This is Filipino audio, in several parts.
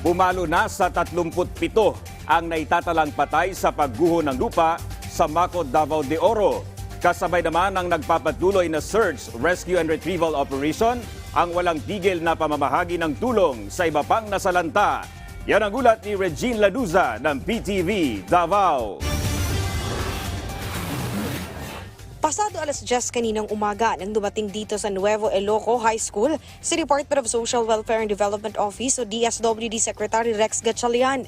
Pumalo na sa 37 ang naitatalang patay sa pagguho ng lupa sa Maco Davao de Oro. Kasabay naman ang nagpapatuloy na search, rescue and retrieval operation ang walang tigil na pamamahagi ng tulong sa iba pang nasalanta. Yan ang ulat ni Regine Laduza ng PTV Davao. Pasado alas 10 kaninang umaga nang dumating dito sa Nuevo Eloco High School si Department of Social Welfare and Development Office o DSWD Secretary Rex Gatchalian.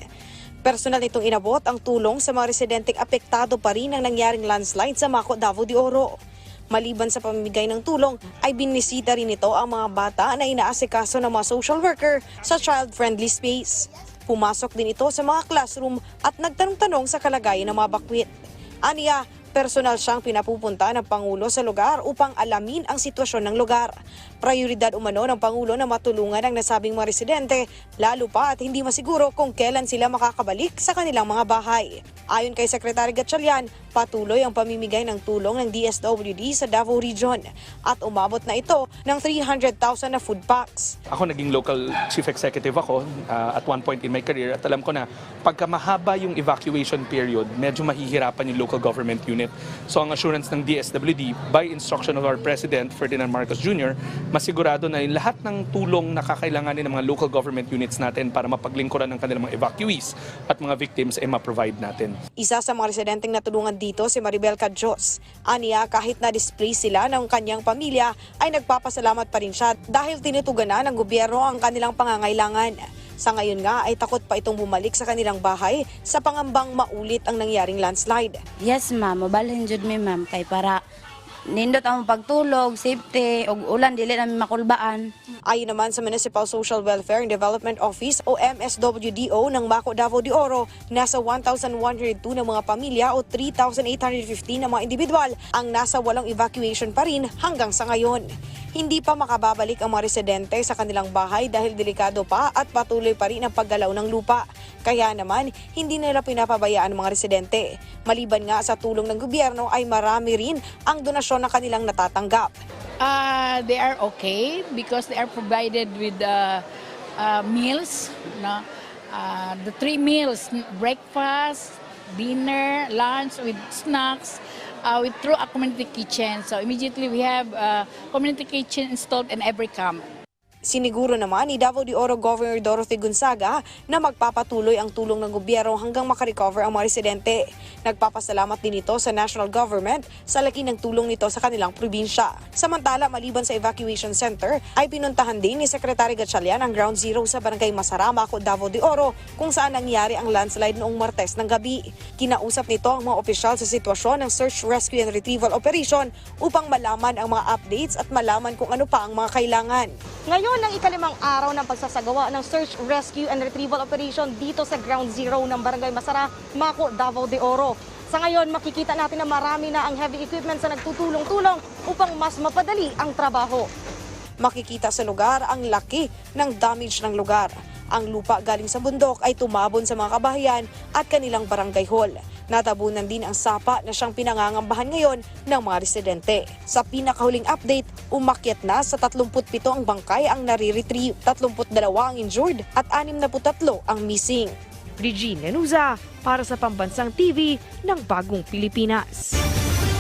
Personal nitong inabot ang tulong sa mga residenteng apektado pa rin ng nangyaring landslide sa Maco Davao de Oro. Maliban sa pamimigay ng tulong, ay binisita rin ito ang mga bata na inaasikaso ng mga social worker sa child-friendly space. Pumasok din ito sa mga classroom at nagtanong-tanong sa kalagayan ng mga bakwit. Aniya, personal siyang pinapupunta ng Pangulo sa lugar upang alamin ang sitwasyon ng lugar. Prioridad umano ng Pangulo na matulungan ang nasabing mga residente, lalo pa at hindi masiguro kung kailan sila makakabalik sa kanilang mga bahay. Ayon kay Secretary Gatchalian, patuloy ang pamimigay ng tulong ng DSWD sa Davao Region at umabot na ito ng 300,000 na food packs. Ako naging local chief executive ako uh, at one point in my career at alam ko na pagka mahaba yung evacuation period, medyo mahihirapan yung local government unit. So ang assurance ng DSWD by instruction of our President Ferdinand Marcos Jr., masigurado na yung lahat ng tulong na kakailanganin ng mga local government units natin para mapaglingkuran ng kanilang mga evacuees at mga victims ay ma-provide natin. Isa sa mga residenteng natulungan dito si Maribel Cadjos. Aniya kahit na-display sila ng kanyang pamilya ay nagpapasalamat pa rin siya dahil tinutugan na ng gobyerno ang kanilang pangangailangan. Sa ngayon nga ay takot pa itong bumalik sa kanilang bahay sa pangambang maulit ang nangyaring landslide. Yes, ma'am. Mabalhin jud mi, ma'am. Kay para nindot ang pagtulog, safety, og ulan, dili namin makulbaan. Ayon naman sa Municipal Social Welfare and Development Office o MSWDO ng Maco Davao de Oro, nasa 1,102 na mga pamilya o 3,815 na mga individual ang nasa walang evacuation pa rin hanggang sa ngayon. Hindi pa makababalik ang mga residente sa kanilang bahay dahil delikado pa at patuloy pa rin ang paggalaw ng lupa. Kaya naman, hindi nila pinapabayaan ang mga residente. Maliban nga sa tulong ng gobyerno ay marami rin ang donasyon na kanilang natatanggap. Uh, they are okay because they are provided with uh, uh, meals. No? Uh, the three meals, breakfast, dinner, lunch with snacks. Uh, with through a community kitchen. So immediately we have a community kitchen installed in every camp. Siniguro naman ni Davao de Oro Governor Dorothy Gonzaga na magpapatuloy ang tulong ng gobyerno hanggang makarecover ang mga residente. Nagpapasalamat din ito sa national government sa laki ng tulong nito sa kanilang probinsya. Samantala, maliban sa evacuation center, ay pinuntahan din ni Secretary Gatchalian ang ground zero sa Barangay Masarama, Davao de Oro kung saan nangyari ang landslide noong Martes ng gabi. Kinausap nito ang mga opisyal sa sitwasyon ng Search, Rescue and Retrieval Operation upang malaman ang mga updates at malaman kung ano pa ang mga kailangan. Ngayon ang ikalimang araw ng pagsasagawa ng Search, Rescue and Retrieval Operation dito sa Ground Zero ng Barangay Masara, Mako, Davao de Oro. Sa ngayon, makikita natin na marami na ang heavy equipment sa nagtutulong-tulong upang mas mapadali ang trabaho. Makikita sa lugar ang laki ng damage ng lugar. Ang lupa galing sa bundok ay tumabon sa mga kabahayan at kanilang barangay hall. Natabunan din ang sapa na siyang pinangangambahan ngayon ng mga residente. Sa pinakahuling update, umakyat na sa 37 ang bangkay ang nare-retrieve, 32 ang injured at 63 ang missing. Regine Lenuza para sa Pambansang TV ng Bagong Pilipinas.